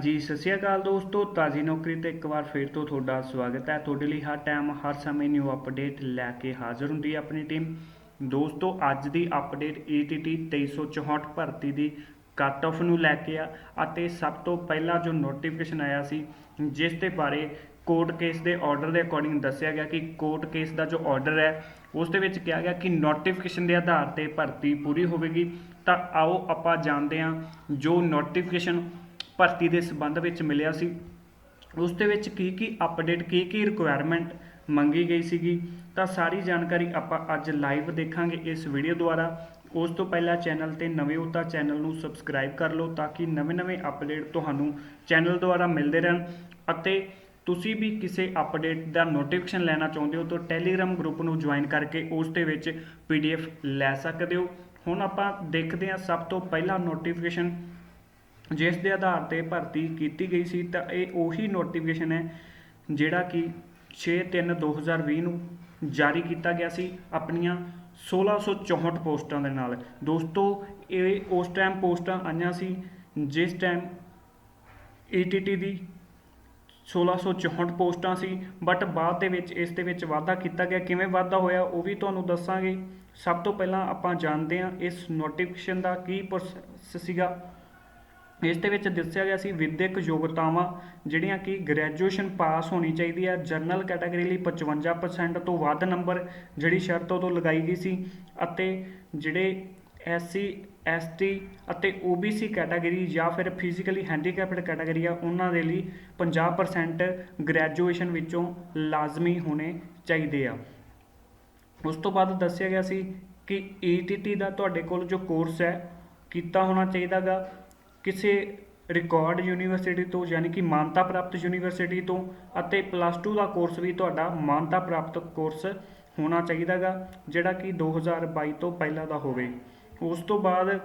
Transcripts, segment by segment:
ਜੀ ਸਤਿ ਸ਼੍ਰੀ ਅਕਾਲ ਦੋਸਤੋ, ਤਾਜ਼ੀ ਨੌਕਰੀ ਤੇ ਇੱਕ ਵਾਰ ਫੇਰ ਤੋਂ ਤੁਹਾਡਾ ਸਵਾਗਤ ਹੈ। ਤੁਹਾਡੇ ਲਈ ਹਰ ਟਾਈਮ, ਹਰ ਸਮੇਂ ਨਿਊ ਅਪਡੇਟ ਲੈ ਕੇ ਹਾਜ਼ਰ ਹੁੰਦੀ ਹੈ ਆਪਣੀ ਟੀਮ ਦੋਸਤੋ, ਅੱਜ ਦੀ ਅਪਡੇਟ ETT 2364 ਭਰਤੀ ਦੀ ਕੱਟ ਆਫ ਨੂੰ ਲੈ ਕੇ ਆ ਅਤੇ ਸਭ ਤੋਂ ਪਹਿਲਾਂ ਜੋ ਨੋਟੀਫਿਕੇਸ਼ਨ ਆਇਆ ਸੀ, ਜਿਸ ਦੇ ਬਾਰੇ ਕੋਰਟ ਕੇਸ ਦੇ ਆਰਡਰ ਦੇ ਅਕੋਰਡਿੰਗ ਦੱਸਿਆ ਗਿਆ ਕਿ ਕੋਰਟ ਕੇਸ ਦਾ ਜੋ ਆਰਡਰ ਹੈ, ਉਸ ਦੇ ਵਿੱਚ ਕਿਹਾ ਗਿਆ ਕਿ ਨੋਟੀਫਿਕੇਸ਼ਨ ਦੇ ਆਧਾਰ ਤੇ ਭਰਤੀ ਪੂਰੀ ਹੋਵੇਗੀ। ਤਾਂ ਆਓ ਆਪਾਂ ਜਾਣਦੇ ਹਾਂ ਜੋ ਨੋਟੀਫਿਕੇਸ਼ਨ ਭਰਤੀ ਦੇ ਸੰਬੰਧ ਵਿੱਚ ਮਿਲਿਆ ਸੀ। ਉਸ ਦੇ ਵਿੱਚ ਕੀ ਕੀ ਅਪਡੇਟ ਕੀ ਕੀ ਰਿਕੁਆਇਰਮੈਂਟ ਮੰਗੀ ਗਈ ਸੀਗੀ, ਤਾਂ ਸਾਰੀ ਜਾਣਕਾਰੀ ਆਪਾਂ ਅੱਜ ਲਾਈਵ ਦੇਖਾਂਗੇ ਇਸ ਵੀਡੀਓ ਦੁਆਰਾ। ਉਸ ਤੋਂ ਪਹਿਲਾਂ ਚੈਨਲ ਤੇ ਨਵੇਂ ਹੋ ਤਾਂ ਚੈਨਲ ਨੂੰ ਸਬਸਕ੍ਰਾਈਬ ਕਰ ਲਓ ਤਾਂ ਕਿ ਨਵੇਂ-ਨਵੇਂ ਅਪਡੇਟ ਤੁਹਾਨੂੰ ਚੈਨਲ ਦੁਆਰਾ ਮਿਲਦੇ ਰਹਿਣ ਅਤੇ ਤੁਸੀਂ ਵੀ ਕਿਸੇ ਅਪਡੇਟ ਦਾ ਨੋਟੀਫਿਕੇਸ਼ਨ ਲੈਣਾ ਚਾਹੁੰਦੇ ਹੋ ਤਾਂ ਟੈਲੀਗ੍ਰਾਮ ਗਰੁੱਪ ਨੂੰ ਜੁਆਇਨ ਕਰਕੇ ਉਸ ਦੇ ਵਿੱਚ ਪੀਡੀਐਫ ਲੈ ਸਕਦੇ ਹੋ। ਹੁਣ ਆਪਾਂ ਦੇਖਦੇ ਹਾਂ ਸਭ ਤੋਂ ਪਹਿਲਾ ਨੋਟੀਫਿਕੇਸ਼ਨ ਜਿਸ ਦੇ ਆਧਾਰ ਤੇ ਭਰਤੀ ਕੀਤੀ ਗਈ ਸੀ, ਤਾਂ ਇਹ ਉਹੀ ਨੋਟੀਫਿਕੇਸ਼ਨ ਹੈ ਜਿਹੜਾ ਕਿ 6/3/2020 ਨੂੰ ਜਾਰੀ ਕੀਤਾ ਗਿਆ ਸੀ ਆਪਣੀਆਂ 1664 ਪੋਸਟਾਂ ਦੇ ਨਾਲ। ਦੋਸਤੋ, ਇਹ ਉਸ ਟਾਈਮ ਪੋਸਟਾਂ ਆਈਆਂ ਸੀ ਜਿਸ ਟਾਈਮ ETT ਦੀ 1664 ਪੋਸਟਾਂ ਸੀ ਬਟ ਬਾਅਦ ਦੇ ਵਿੱਚ ਇਸ ਦੇ ਵਿੱਚ ਵਾਧਾ ਕੀਤਾ ਗਿਆ। ਕਿਵੇਂ ਵਾਧਾ ਹੋਇਆ, ਉਹ ਵੀ ਤੁਹਾਨੂੰ ਦੱਸਾਂਗੇ। ਸਭ ਤੋਂ ਪਹਿਲਾਂ ਆਪਾਂ ਜਾਣਦੇ ਹਾਂ ਇਸ ਨੋਟੀਫਿਕੇਸ਼ਨ ਦਾ ਕੀ ਪ੍ਰੋਸੈਸ ਸੀਗਾ। ਇਸ ਦੇ ਵਿੱਚ ਦੱਸਿਆ ਗਿਆ ਸੀ ਵਿਦਿਅਕ ਯੋਗਤਾਵਾਂ, ਜਿਹੜੀਆਂ ਕਿ ਗ੍ਰੈਜੂਏਸ਼ਨ ਪਾਸ ਹੋਣੀ ਚਾਹੀਦੀ ਹੈ। ਜਨਰਲ ਕੈਟਾਗਰੀ ਲਈ 55% ਤੋਂ ਵੱਧ ਨੰਬਰ ਜਿਹੜੀ ਸ਼ਰਤ ਉਦੋਂ ਲਗਾਈ ਗਈ ਸੀ ਅਤੇ ਜਿਹੜੇ ਐਸਸੀ ਐਸਟੀ ਅਤੇ OBC ਕੈਟਾਗਰੀ ਜਾਂ ਫਿਰ ਫਿਜ਼ੀਕਲੀ ਹੈਂਡੀਕੈਪਡ ਕੈਟਾਗਰੀ ਆ, ਉਹਨਾਂ ਦੇ ਲਈ 50% ਗ੍ਰੈਜੂਏਸ਼ਨ ਵਿੱਚੋਂ ਲਾਜ਼ਮੀ ਹੋਣੇ ਚਾਹੀਦੇ ਆ। ਉਸ ਤੋਂ ਬਾਅਦ ਦੱਸਿਆ ਗਿਆ ਸੀ ਕਿ ETT ਦਾ ਤੁਹਾਡੇ ਕੋਲ ਜੋ ਕੋਰਸ ਹੈ, ਕੀਤਾ ਹੋਣਾ ਚਾਹੀਦਾਗਾ ਕਿਸੇ ਰਿਕਾਰਡ ਯੂਨੀਵਰਸਿਟੀ ਤੋਂ, ਯਾਨੀ ਕਿ ਮਾਨਤਾ ਪ੍ਰਾਪਤ ਯੂਨੀਵਰਸਿਟੀ ਤੋਂ ਅਤੇ ਪਲੱਸ 2 ਦਾ ਕੋਰਸ ਵੀ ਤੁਹਾਡਾ ਮਾਨਤਾ ਪ੍ਰਾਪਤ ਕੋਰਸ ਹੋਣਾ ਚਾਹੀਦਾਗਾ ਜਿਹੜਾ ਕਿ 2022 ਤੋਂ ਪਹਿਲਾਂ ਦਾ ਹੋਵੇ। ਉਸ ਤੋਂ ਬਾਅਦ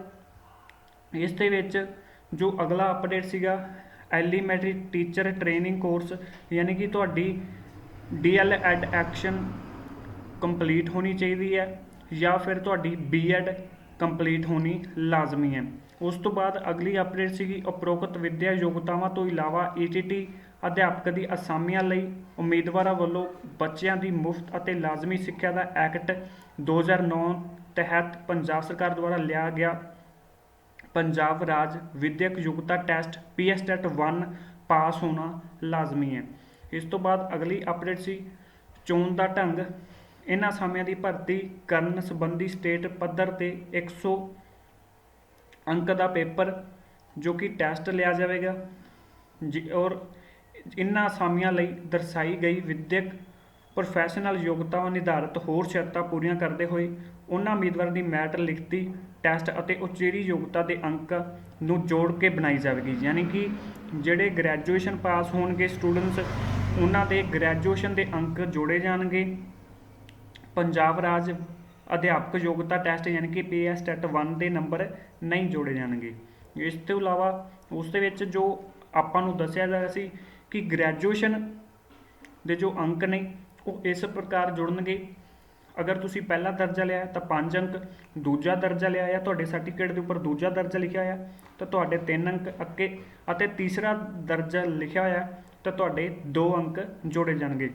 ਇਸ ਦੇ ਵਿੱਚ ਜੋ ਅਗਲਾ ਅਪਡੇਟ ਸੀਗਾ ਐਲੀਮੈਂਟਰੀ ਟੀਚਰ ਟ੍ਰੇਨਿੰਗ ਕੋਰਸ ਯਾਨੀ ਕਿ ਤੁਹਾਡੀ ਡੀਐਲ ਐਡ ਐਕਸ਼ਨ ਕੰਪਲੀਟ ਹੋਣੀ ਚਾਹੀਦੀ ਹੈ ਜਾਂ ਫਿਰ ਤੁਹਾਡੀ ਬੀਐਡ ਕੰਪਲੀਟ ਹੋਣੀ ਲਾਜ਼ਮੀ ਹੈ। ਉਸ ਤੋਂ ਬਾਅਦ ਅਗਲੀ ਅਪਡੇਟ ਸੀਗੀ ਉਪਰੋਕਤ ਵਿੱਦਿਆ ਯੋਗਤਾਵਾਂ ਤੋਂ ਇਲਾਵਾ ETT ਅਧਿਆਪਕ ਦੀ ਅਸਾਮੀਆਂ ਲਈ ਉਮੀਦਵਾਰਾਂ ਵੱਲੋਂ ਬੱਚਿਆਂ ਦੀ ਮੁਫਤ ਅਤੇ ਲਾਜ਼ਮੀ ਸਿੱਖਿਆ ਦਾ ਐਕਟ 2009 ਤਹਿਤ ਪੰਜਾਬ ਸਰਕਾਰ ਦੁਆਰਾ ਲਿਆ ਗਿਆ ਪੰਜਾਬ ਰਾਜ ਵਿਦਿਅਕ ਯੋਗਤਾ ਟੈਸਟ ਪੀਐਸਟੈਟ 1 ਪਾਸ ਹੋਣਾ ਲਾਜ਼ਮੀ ਹੈ। ਇਸ ਤੋਂ ਬਾਅਦ ਅਗਲੀ ਅਪਡੇਟ ਸੀ ਚੋਣ ਦਾ ਢੰਗ। ਇਹਨਾਂ ਅਸਾਮੀਆਂ ਦੀ ਭਰਤੀ ਕਰਨ ਸੰਬੰਧੀ ਸਟੇਟ ਪੱਧਰ ਤੇ 100 ਅੰਕ ਦਾ ਪੇਪਰ ਜੋ ਕਿ ਟੈਸਟ ਲਿਆ ਜਾਵੇਗਾ। ਜੀ, ਔਰ ਇਨ੍ਹਾਂ ਅਸਾਮੀਆਂ ਲਈ ਦਰਸਾਈ ਗਈ ਵਿਦਿਅਕ ਪ੍ਰੋਫੈਸ਼ਨਲ ਯੋਗਤਾਵਾਂ ਨਿਰਧਾਰਤ ਹੋਰ ਸ਼ਰਤਾਂ ਪੂਰੀਆਂ ਕਰਦੇ ਹੋਏ ਉਹਨਾਂ ਉਮੀਦਵਾਰਾਂ ਦੀ ਮੈਟ ਲਿਖਤੀ ਟੈਸਟ ਅਤੇ ਉਚੇਰੀ ਯੋਗਤਾ ਦੇ ਅੰਕ ਨੂੰ ਜੋੜ ਕੇ ਬਣਾਈ ਜਾਵੇਗੀ। ਯਾਨੀ ਕਿ ਜਿਹੜੇ ਗ੍ਰੈਜੂਏਸ਼ਨ ਪਾਸ ਹੋਣਗੇ ਸਟੂਡੈਂਟਸ ਉਹਨਾਂ ਦੇ ਗ੍ਰੈਜੂਏਸ਼ਨ ਦੇ ਅੰਕ ਜੋੜੇ ਜਾਣਗੇ। ਪੰਜਾਬ ਰਾਜ ਅਧਿਆਪਕ ਯੋਗਤਾ ਟੈਸਟ ਯਾਨੀ ਕਿ ਪੀਐਸ ਟੈਟ 1 ਦੇ ਨੰਬਰ ਨਹੀਂ ਜੋੜੇ ਜਾਣਗੇ। ਇਸ ਤੋਂ ਇਲਾਵਾ ਉਸ ਦੇ ਵਿੱਚ ਜੋ ਆਪਾਂ ਨੂੰ ਦੱਸਿਆ ਜਾ ਰਿਹਾ ਸੀ ਕਿ ਗ੍ਰੈਜੂਏਸ਼ਨ ਦੇ ਜੋ ਅੰਕ ਨੇ, ਉਹ ਇਸ ਪ੍ਰਕਾਰ ਜੁੜਨਗੇ। ਅਗਰ ਤੁਸੀਂ ਪਹਿਲਾ ਦਰਜਾ ਲਿਆ ਤਾਂ 5 ਅੰਕ, ਦੂਜਾ ਦਰਜਾ ਲਿਆ ਹੈ ਤੁਹਾਡੇ ਸਰਟੀਫਿਕੇਟ ਦੇ ਉੱਪਰ ਦੂਜਾ ਦਰਜਾ ਲਿਖਿਆ ਹੋਇਆ, ਤਾਂ ਤੁਹਾਡੇ 3 ਅੰਕ ਅੱਕੇ ਅਤੇ ਤੀਸਰਾ ਦਰਜਾ ਲਿਖਿਆ ਹੋਇਆ, ਤਾਂ ਤੁਹਾਡੇ 2 ਅੰਕ ਜੋੜੇ ਜਾਣਗੇ।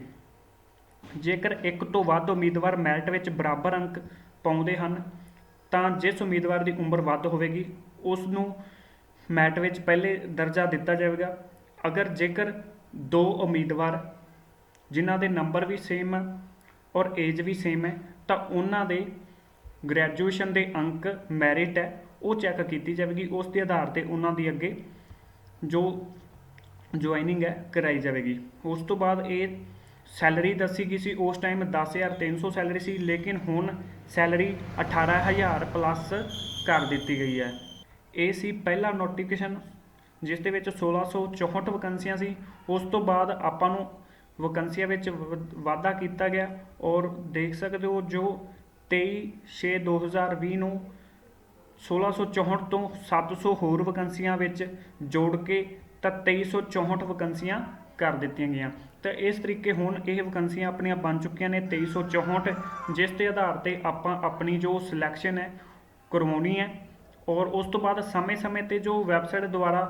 ਜੇਕਰ ਇੱਕ ਤੋਂ ਵੱਧ ਉਮੀਦਵਾਰ ਮੈਰਿਟ ਵਿੱਚ ਬਰਾਬਰ ਅੰਕ ਪਾਉਂਦੇ ਹਨ, ਤਾਂ ਜਿਸ ਉਮੀਦਵਾਰ ਦੀ ਉਮਰ ਵੱਧ ਹੋਵੇਗੀ ਉਸ ਨੂੰ ਮੈਰਿਟ ਵਿੱਚ ਪਹਿਲੇ ਦਰਜਾ ਦਿੱਤਾ ਜਾਵੇਗਾ। ਅਗਰ ਜੇਕਰ ਦੋ ਉਮੀਦਵਾਰ ਜਿਨ੍ਹਾਂ ਦੇ ਨੰਬਰ ਵੀ ਸੇਮ ਹੈ ਔਰ ਏਜ ਵੀ ਸੇਮ ਹੈ ਤਾਂ ਉਹਨਾਂ ਦੇ ਗ੍ਰੈਜੂਏਸ਼ਨ ਦੇ ਅੰਕ ਮੈਰਿਟ ਹੈ, ਉਹ ਚੈੱਕ ਕੀਤੀ ਜਾਵੇਗੀ। ਉਸ ਦੇ ਆਧਾਰ ਤੇ ਉਹਨਾਂ ਦੀ ਅੱਗੇ ਜੋ ਜੁਆਇਨਿੰਗ ਹੈ, ਕਰਾਈ ਜਾਵੇਗੀ। ਉਸ ਤੋਂ ਬਾਅਦ ਇਹ ਸੈਲਰੀ ਦੱਸੀ ਗਈ ਸੀ, ਉਸ ਟਾਈਮ 10300 ਸੈਲਰੀ ਸੀ, ਲੇਕਿਨ ਹੁਣ ਸੈਲਰੀ 18000 ਪਲੱਸ ਕਰ ਦਿੱਤੀ ਗਈ ਹੈ। ਇਹ ਸੀ ਪਹਿਲਾ ਨੋਟੀਫਿਕੇਸ਼ਨ ਜਿਸ ਦੇ ਵਿੱਚ 1664 ਵੈਕੈਂਸੀਆਂ ਸੀ। ਉਸ ਤੋਂ ਬਾਅਦ ਆਪਾਂ ਨੂੰ ਵੈਕੈਂਸੀਆਂ ਵਿੱਚ ਵ- ਵਾਧਾ ਕੀਤਾ ਗਿਆ ਔਰ ਦੇਖ ਸਕਦੇ ਹੋ ਜੋ 23/6/2020 ਨੂੰ 1664 ਤੋਂ 700 ਹੋਰ ਵੈਕੈਂਸੀਆਂ ਵਿੱਚ ਜੋੜ ਕੇ ਤਾਂ 2364 ਵੈਕੈਂਸੀਆਂ ਕਰ ਦਿੱਤੀਆਂ ਗਈਆਂ। ਤਾਂ ਇਸ ਤਰੀਕੇ ਹੁਣ ਇਹ ਵੈਕੈਂਸੀਆਂ ਆਪਣੀਆਂ ਬਣ ਚੁੱਕੀਆਂ ਨੇ 2364 ਜਿਸ ਦੇ ਆਧਾਰ ਤੇ ਆਪਾਂ ਆਪਣੀ ਜੋ ਸਿਲੈਕਸ਼ਨ ਹੈ ਕਰਵਾਉਣੀ ਹੈ ਔਰ ਉਸ ਤੋਂ ਬਾਅਦ ਸਮੇਂ-ਸਮੇਂ ਤੇ ਜੋ ਵੈਬਸਾਈਟ ਦੁਆਰਾ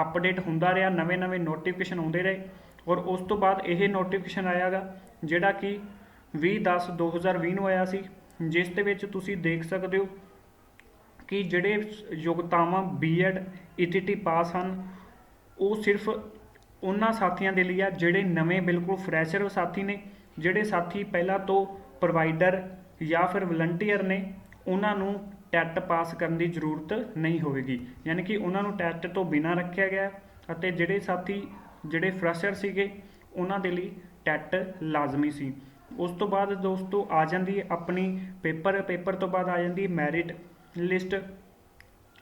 ਅਪਡੇਟ ਹੁੰਦਾ ਰਿਹਾ, ਨਵੇਂ-ਨਵੇਂ ਨੋਟੀਫਿਕੇਸ਼ਨ ਆਉਂਦੇ ਰਹੇ ਔਰ ਉਸ ਤੋਂ ਬਾਅਦ ਇਹ ਨੋਟੀਫਿਕੇਸ਼ਨ ਆਇਆਗਾ ਜਿਹੜਾ ਕਿ 20/10/2020 ਨੂੰ ਆਇਆ ਸੀ, ਜਿਸ ਦੇ ਵਿੱਚ ਤੁਸੀਂ ਦੇਖ ਸਕਦੇ ਹੋ ਕਿ ਜਿਹੜੇ ਯੋਗਤਾਵਾਂ ਬੀਐਡ ਈਟੀਟੀ ਪਾਸ ਹਨ, ਉਹ ਸਿਰਫ ਉਹਨਾਂ ਸਾਥੀਆਂ ਦੇ ਲਈ ਆ, ਜਿਹੜੇ ਨਵੇਂ ਬਿਲਕੁਲ ਫਰੈਸ਼ਰ ਸਾਥੀ ਨੇ, ਜਿਹੜੇ ਸਾਥੀ ਪਹਿਲਾਂ ਤੋਂ ਪ੍ਰੋਵਾਈਡਰ ਜਾਂ ਫਿਰ ਵਲੰਟੀਅਰ ਨੇ, ਉਹਨਾਂ ਨੂੰ ਟੈਟ ਪਾਸ ਕਰਨ ਦੀ ਜ਼ਰੂਰਤ ਨਹੀਂ ਹੋਵੇਗੀ। ਯਾਨੀ ਕਿ ਉਹਨਾਂ ਨੂੰ ਟੈਟ ਤੋਂ ਬਿਨਾਂ ਰੱਖਿਆ ਗਿਆ ਅਤੇ ਜਿਹੜੇ ਸਾਥੀ, ਜਿਹੜੇ ਫਰੈਸ਼ਰ ਸੀਗੇ, ਉਹਨਾਂ ਦੇ ਲਈ ਟੈਟ ਲਾਜ਼ਮੀ ਸੀ। ਉਸ ਤੋਂ ਬਾਅਦ ਦੋਸਤੋ ਆ ਜਾਂਦੀ ਆਪਣੀ ਪੇਪਰ ਪੇਪਰ ਤੋਂ ਬਾਅਦ ਆ ਜਾਂਦੀ ਮੈਰਿਟ ਲਿਸਟ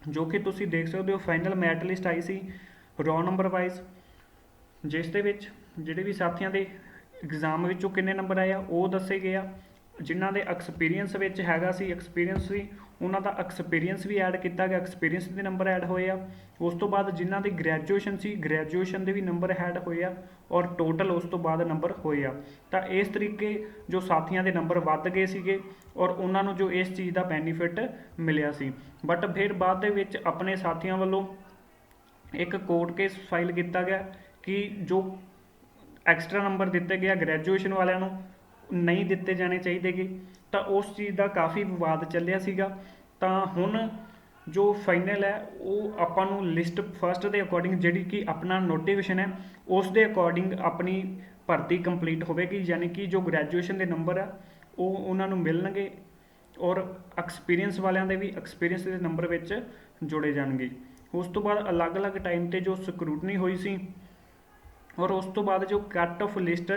ਜੋ ਕਿ ਤੁਸੀਂ ਦੇਖ ਸਕਦੇ ਹੋ ਫਾਈਨਲ ਮੈਰਿਟ ਲਿਸਟ ਆਈ ਸੀ ਰੋ ਨੰਬਰ ਵਾਈਜ਼ ਜਿਸ ਦੇ ਵਿੱਚ ਜਿਹੜੇ ਵੀ ਸਾਥੀਆਂ ਦੇ ਐਗਜ਼ਾਮ ਵਿੱਚੋਂ ਕਿੰਨੇ ਨੰਬਰ ਆਏ ਆ, ਉਹ ਦੱਸੇ ਗਏ ਆ। ਜਿਨ੍ਹਾਂ ਦੇ ਐਕਸਪੀਰੀਅੰਸ ਵਿੱਚ ਹੈਗਾ ਸੀ ਐਕਸਪੀਰੀਅੰਸ ਵੀ, ਉਹਨਾਂ ਦਾ ਐਕਸਪੀਰੀਅੰਸ ਵੀ ਐਡ ਕੀਤਾ ਗਿਆ ਐਕਸਪੀਰੀਅੰਸ ਦੇ ਨੰਬਰ ਐਡ ਹੋਏ ਆ। ਉਸ ਤੋਂ ਬਾਅਦ ਜਿਨ੍ਹਾਂ ਦੀ ਗ੍ਰੈਜੂਏਸ਼ਨ ਸੀ ਗ੍ਰੈਜੂਏਸ਼ਨ ਦੇ ਵੀ ਨੰਬਰ ਐਡ ਹੋਏ ਆ ਔਰ ਟੋਟਲ ਉਸ ਤੋਂ ਬਾਅਦ ਨੰਬਰ ਹੋਏ ਆ। ਤਾਂ ਇਸ ਤਰੀਕੇ ਜੋ ਸਾਥੀਆਂ ਦੇ ਨੰਬਰ ਵੱਧ ਗਏ ਸੀਗੇ ਔਰ ਉਹਨਾਂ ਨੂੰ ਜੋ ਇਸ ਚੀਜ਼ ਦਾ ਬੈਨੀਫਿਟ ਮਿਲਿਆ ਸੀ। ਬਟ ਫਿਰ ਬਾਅਦ ਦੇ ਵਿੱਚ ਆਪਣੇ ਸਾਥੀਆਂ ਵੱਲੋਂ ਇੱਕ ਕੋਰਟ ਕੇਸ ਫਾਈਲ ਕੀਤਾ ਗਿਆ। ਕਿ ਜੋ ਐਕਸਟਰਾ ਨੰਬਰ ਦਿੱਤੇ ਗਿਆ ਗ੍ਰੈਜੂਏਸ਼ਨ ਵਾਲਿਆਂ ਨੂੰ, ਨਹੀਂ ਦਿੱਤੇ ਜਾਣੇ ਚਾਹੀਦੇਗੇ ਤਾਂ ਉਸ ਚੀਜ਼ ਦਾ ਕਾਫੀ ਵਿਵਾਦ ਚੱਲਿਆ ਸੀਗਾ। ਤਾਂ ਹੁਣ ਜੋ ਫਾਈਨਲ ਹੈ, ਉਹ ਆਪਾਂ ਨੂੰ ਲਿਸਟ ਫਰਸਟ ਦੇ ਅਕੋਰਡਿੰਗ ਜਿਹੜੀ ਕਿ ਆਪਣਾ ਨੋਟੀਫਿਕੇਸ਼ਨ ਹੈ, ਉਸ ਦੇ ਅਕੋਰਡਿੰਗ ਆਪਣੀ ਭਰਤੀ ਕੰਪਲੀਟ ਹੋਵੇਗੀ। ਯਾਨੀ ਕਿ ਜੋ ਗ੍ਰੈਜੂਏਸ਼ਨ ਦੇ ਨੰਬਰ ਆ, ਉਹ ਉਹਨਾਂ ਨੂੰ ਮਿਲਣਗੇ ਔਰ ਐਕਸਪੀਰੀਅੰਸ ਵਾਲਿਆਂ ਦੇ ਵੀ ਐਕਸਪੀਰੀਅੰਸ ਦੇ ਨੰਬਰ ਵਿੱਚ ਜੋੜੇ ਜਾਣਗੇ। ਉਸ ਤੋਂ ਬਾਅਦ ਅਲੱਗ-ਅਲੱਗ ਟਾਈਮ ਤੇ ਜੋ ਸਕਰੂਟਨੀ ਹੋਈ ਸੀ ਔਰ ਉਸ ਤੋਂ ਬਾਅਦ ਜੋ ਕੱਟ ਆਫ ਲਿਸਟ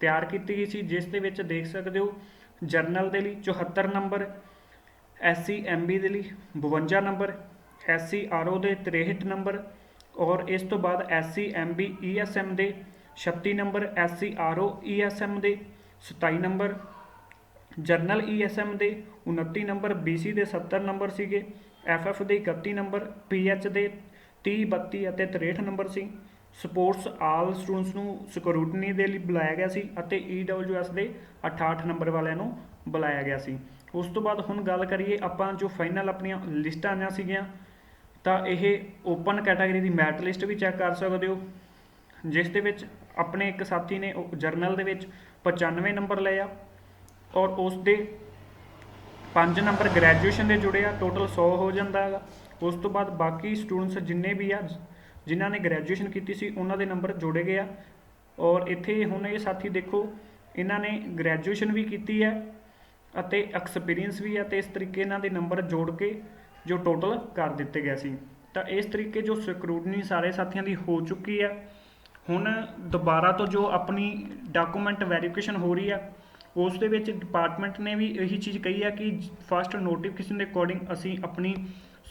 ਤਿਆਰ ਕੀਤੀ ਗਈ ਸੀ, ਜਿਸ ਦੇ ਵਿੱਚ ਦੇਖ ਸਕਦੇ ਹੋ ਜਰਨਲ ਦੇ ਲਈ 74 ਨੰਬਰ ਐਸਸੀ ਐਮਬੀ ਦੇ ਲਈ 52 ਨੰਬਰ ਐਸਸੀ ਆਰਓ ਦੇ 63 ਨੰਬਰ ਔਰ ਇਸ ਤੋਂ ਬਾਅਦ ਐਸਸੀ ਐਮਬੀ ਈਐਸਐਮ ਦੇ 36 ਨੰਬਰ ਐਸਸੀ ਆਰਓ ਈਐਸਐਮ ਦੇ 27 ਨੰਬਰ ਜਰਨਲ ਈਐਸਐਮ ਦੇ 29 ਨੰਬਰ ਬੀਸੀ ਦੇ 70 ਨੰਬਰ ਸੀਗੇ ਐਫਐਫ ਦੇ 31 ਨੰਬਰ ਪੀਐਚ ਦੇ 30 32 ਅਤੇ 63 ਨੰਬਰ ਸੀ। ਸਪੋਰਟਸ ਆਲ ਸਟੂਡੈਂਟਸ ਨੂੰ ਸਕਰੂਟਨੀ ਦੇ ਲਈ ਬੁਲਾਇਆ ਗਿਆ ਸੀ ਅਤੇ ਈਡਬਲਯੂਐਸ ਦੇ 68 ਨੰਬਰ ਵਾਲਿਆਂ ਨੂੰ ਬੁਲਾਇਆ ਗਿਆ ਸੀ। ਉਸ ਤੋਂ ਬਾਅਦ ਹੁਣ ਗੱਲ ਕਰੀਏ ਆਪਾਂ ਜੋ ਫਾਈਨਲ ਆਪਣੀਆਂ ਲਿਸਟਾਂ ਆਈਆਂ ਸੀਗੀਆਂ, ਤਾਂ ਇਹ ਓਪਨ ਕੈਟਾਗਰੀ ਦੀ ਮੈਟ ਲਿਸਟ ਵੀ ਚੈੱਕ ਕਰ ਸਕਦੇ ਹੋ, ਜਿਸ ਦੇ ਵਿੱਚ ਆਪਣੇ ਇੱਕ ਸਾਥੀ ਨੇ ਜਰਨਲ ਦੇ ਵਿੱਚ 95 ਨੰਬਰ ਲਏ ਆ ਔਰ ਉਸ ਦੇ 5 ਨੰਬਰ ਗ੍ਰੈਜੂਏਸ਼ਨ ਦੇ ਜੁੜੇ ਆ ਟੋਟਲ 100 ਹੋ ਜਾਂਦਾ ਹੈਗਾ। ਉਸ ਤੋਂ ਬਾਅਦ ਬਾਕੀ ਸਟੂਡੈਂਟਸ ਜਿੰਨੇ ਵੀ ਆ ਜਿਨ੍ਹਾਂ ਨੇ ਗ੍ਰੈਜੂਏਸ਼ਨ ਕੀਤੀ ਸੀ, ਉਹਨਾਂ ਦੇ ਨੰਬਰ ਜੋੜੇ ਗਏ ਆ। ਔਰ ਇੱਥੇ ਹੁਣ ਇਹ ਸਾਥੀ ਦੇਖੋ, ਇਹਨਾਂ ਨੇ ਗ੍ਰੈਜੂਏਸ਼ਨ ਵੀ ਕੀਤੀ ਹੈ ਅਤੇ ਐਕਸਪੀਰੀਅੰਸ ਵੀ ਹੈ ਤੇ ਇਸ ਤਰੀਕੇ ਇਹਨਾਂ ਦੇ ਨੰਬਰ ਜੋੜ ਕੇ ਜੋ ਟੋਟਲ ਕਰ ਦਿੱਤੇ ਗਏ ਸੀ। ਤਾਂ ਇਸ ਤਰੀਕੇ ਜੋ ਸਕਰੂਟਨੀ ਸਾਰੇ ਸਾਥੀਆਂ ਦੀ ਹੋ ਚੁੱਕੀ ਹੈ, ਹੁਣ ਦੁਬਾਰਾ ਤੋਂ ਜੋ ਆਪਣੀ ਡਾਕੂਮੈਂਟ ਵੈਰੀਫਿਕੇਸ਼ਨ ਹੋ ਰਹੀ ਹੈ, ਉਸ ਦੇ ਵਿੱਚ ਡਿਪਾਰਟਮੈਂਟ ਨੇ ਵੀ ਇਹੀ ਚੀਜ਼ ਕਹੀ ਹੈ ਕਿ ਫਸਟ ਨੋਟੀਫਿਕੇਸ਼ਨ ਦੇ ਅਕੋਰਡਿੰਗ ਅਸੀਂ ਆਪਣੀ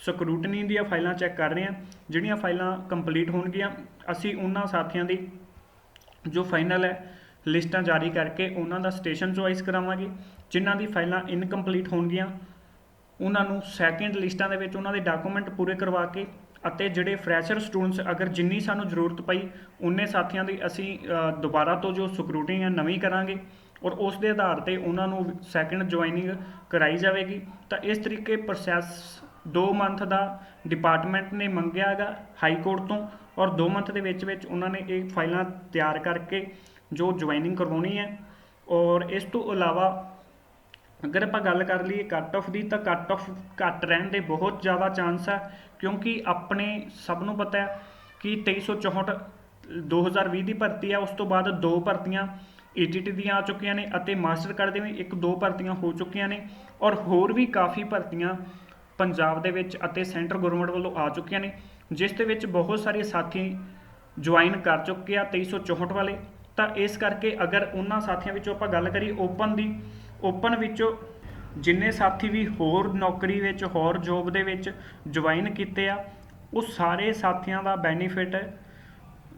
ਸਕਰੂਟਨੀ ਦੀਆਂ ਫਾਈਲਾਂ ਚੈੱਕ ਕਰ ਰਹੇ ਹਾਂ। ਜਿਹੜੀਆਂ ਫਾਈਲਾਂ ਕੰਪਲੀਟ ਹੋਣਗੀਆਂ, ਅਸੀਂ ਉਹਨਾਂ ਸਾਥੀਆਂ ਦੀ ਜੋ ਫਾਈਨਲ ਹੈ, ਲਿਸਟਾਂ ਜਾਰੀ ਕਰਕੇ ਉਹਨਾਂ ਦਾ ਸਟੇਸ਼ਨ ਚੁਆਇਸ ਕਰਾਵਾਂਗੇ। ਜਿਨ੍ਹਾਂ ਦੀ ਫਾਈਲਾਂ ਇਨਕੰਪਲੀਟ ਹੋਣਗੀਆਂ, ਉਹਨਾਂ ਨੂੰ ਸੈਕਿੰਡ ਲਿਸਟਾਂ ਦੇ ਵਿੱਚ ਉਹਨਾਂ ਦੇ ਡਾਕੂਮੈਂਟ ਪੂਰੇ ਕਰਵਾ ਕੇ ਅਤੇ ਜਿਹੜੇ ਫਰੈਸ਼ਰ ਸਟੂਡੈਂਟਸ ਅਗਰ ਜਿੰਨੀ ਸਾਨੂੰ ਜ਼ਰੂਰਤ ਪਈ ਉਨੇ ਸਾਥੀਆਂ ਦੀ ਅਸੀਂ ਦੁਬਾਰਾ ਤੋਂ ਜੋ ਸਕਰੂਟਨੀ ਹੈ ਨਵੀਂ ਕਰਾਂਗੇ ਔਰ ਉਸ ਦੇ ਆਧਾਰ ਤੇ ਉਹਨਾਂ ਨੂੰ ਸੈਕਿੰਡ ਜੁਆਇਨਿੰਗ ਕਰਾਈ ਜਾਵੇਗੀ। ਤਾਂ ਇਸ ਤਰੀਕੇ ਪ੍ਰੋਸੈਸ 2 ਮੰਥ ਦਾ ਡਿਪਾਰਟਮੈਂਟ ਨੇ ਮੰਗਿਆ ਹੈਗਾ ਹਾਈ ਕੋਰਟ ਤੋਂ ਔਰ 2 ਮੰਥ ਦੇ ਵਿੱਚ ਵਿੱਚ ਉਹਨਾਂ ਨੇ ਇਹ ਫਾਈਲਾਂ ਤਿਆਰ ਕਰਕੇ ਜੋ ਜੁਆਇਨਿੰਗ ਕਰਵਾਉਣੀ ਹੈ ਔਰ ਇਸ ਤੋਂ ਇਲਾਵਾ ਅਗਰ ਆਪਾਂ ਗੱਲ ਕਰ ਲਈਏ ਕੱਟ ਆਫ ਦੀ ਤਾਂ ਕੱਟ ਆਫ ਘੱਟ ਰਹਿਣ ਦੇ ਬਹੁਤ ਜ਼ਿਆਦਾ ਚਾਂਸ ਹੈ ਕਿਉਂਕਿ ਆਪਣੇ ਸਭ ਨੂੰ ਪਤਾ ਹੈ ਕਿ 2364 2020 ਦੀ ਭਰਤੀ ਆ, ਉਸ ਤੋਂ ਬਾਅਦ ਦੋ ਭਰਤੀਆਂ ਈਟੀਟੀ ਦੀਆਂ ਆ ਚੁੱਕੀਆਂ ਨੇ ਅਤੇ ਮਾਸਟਰ ਕਾਰਡ ਦੇ ਵੀ ਇੱਕ ਦੋ ਭਰਤੀਆਂ ਹੋ ਚੁੱਕੀਆਂ ਨੇ ਔਰ ਹੋਰ ਵੀ ਕਾਫੀ ਭਰਤੀਆਂ ਪੰਜਾਬ ਦੇ ਵਿੱਚ ਅਤੇ ਸੈਂਟਰ ਗਵਰਨਮੈਂਟ ਵੱਲੋਂ ਆ ਚੁੱਕੀਆਂ ਨੇ, ਜਿਸ ਦੇ ਵਿੱਚ ਬਹੁਤ ਸਾਰੇ ਸਾਥੀ ਜੁਆਇਨ ਕਰ ਚੁੱਕੇ ਆ 2364 ਵਾਲੇ। ਤਾਂ ਇਸ ਕਰਕੇ ਅਗਰ ਉਹਨਾਂ ਸਾਥੀਆਂ ਵਿੱਚੋਂ ਆਪਾਂ ਗੱਲ ਕਰੀਏ ਓਪਨ ਦੀ ਓਪਨ ਵਿੱਚੋਂ ਜਿੰਨੇ ਸਾਥੀ ਵੀ ਹੋਰ ਨੌਕਰੀ ਵਿੱਚ, ਹੋਰ ਜੋਬ ਦੇ ਵਿੱਚ ਜੁਆਇਨ ਕੀਤੇ ਆ, ਉਹ ਸਾਰੇ ਸਾਥੀਆਂ ਦਾ ਬੈਨੀਫਿਟ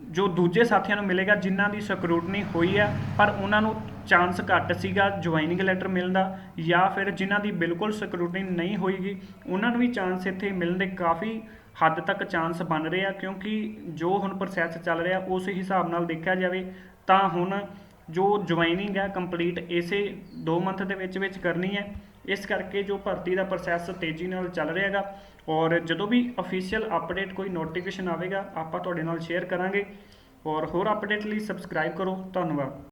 ਜੋ ਦੂਜੇ ਸਾਥੀਆਂ ਨੂੰ ਮਿਲੇਗਾ, ਜਿਨ੍ਹਾਂ ਦੀ ਸਕਰੂਟਨੀ ਹੋਈ ਆ, ਪਰ ਉਹਨਾਂ ਨੂੰ ਚਾਂਸ ਘੱਟ ਸੀਗਾ ਜੁਆਇਨਿੰਗ ਲੈਟਰ ਮਿਲਣ ਦਾ ਜਾਂ ਫਿਰ ਜਿਨ੍ਹਾਂ ਦੀ ਬਿਲਕੁਲ ਸਕਰੂਟਨੀ ਨਹੀਂ ਹੋਈਗੀ, ਉਹਨਾਂ ਨੂੰ ਵੀ ਚਾਂਸ ਇੱਥੇ ਮਿਲਣ ਦੇ ਕਾਫੀ ਹੱਦ ਤੱਕ ਚਾਂਸ ਬਣ ਰਹੇ ਆ, ਕਿਉਂਕਿ ਜੋ ਹੁਣ ਪ੍ਰੋਸੈਸ ਚੱਲ ਰਿਹਾ ਉਸ ਹਿਸਾਬ ਨਾਲ ਦੇਖਿਆ ਜਾਵੇ ਤਾਂ ਹੁਣ ਜੋ ਜੁਆਇਨਿੰਗ ਹੈ ਕੰਪਲੀਟ ਇਸੇ 2 ਮੰਥ ਦੇ ਵਿੱਚ ਵਿੱਚ ਕਰਨੀ ਹੈ। ਇਸ ਕਰਕੇ ਜੋ ਭਰਤੀ ਦਾ ਪ੍ਰੋਸੈਸ ਤੇਜ਼ੀ ਨਾਲ ਚੱਲ ਰਿਹਾ ਹੈਗਾ ਔਰ ਜਦੋਂ ਵੀ ਅਫੀਸ਼ੀਅਲ ਅਪਡੇਟ ਕੋਈ ਨੋਟੀਫਿਕੇਸ਼ਨ ਆਵੇਗਾ, ਆਪਾਂ ਤੁਹਾਡੇ ਨਾਲ ਸ਼ੇਅਰ ਕਰਾਂਗੇ। ਔਰ ਹੋਰ ਅਪਡੇਟ ਲਈ ਸਬਸਕ੍ਰਾਈਬ ਕਰੋ। ਧੰਨਵਾਦ।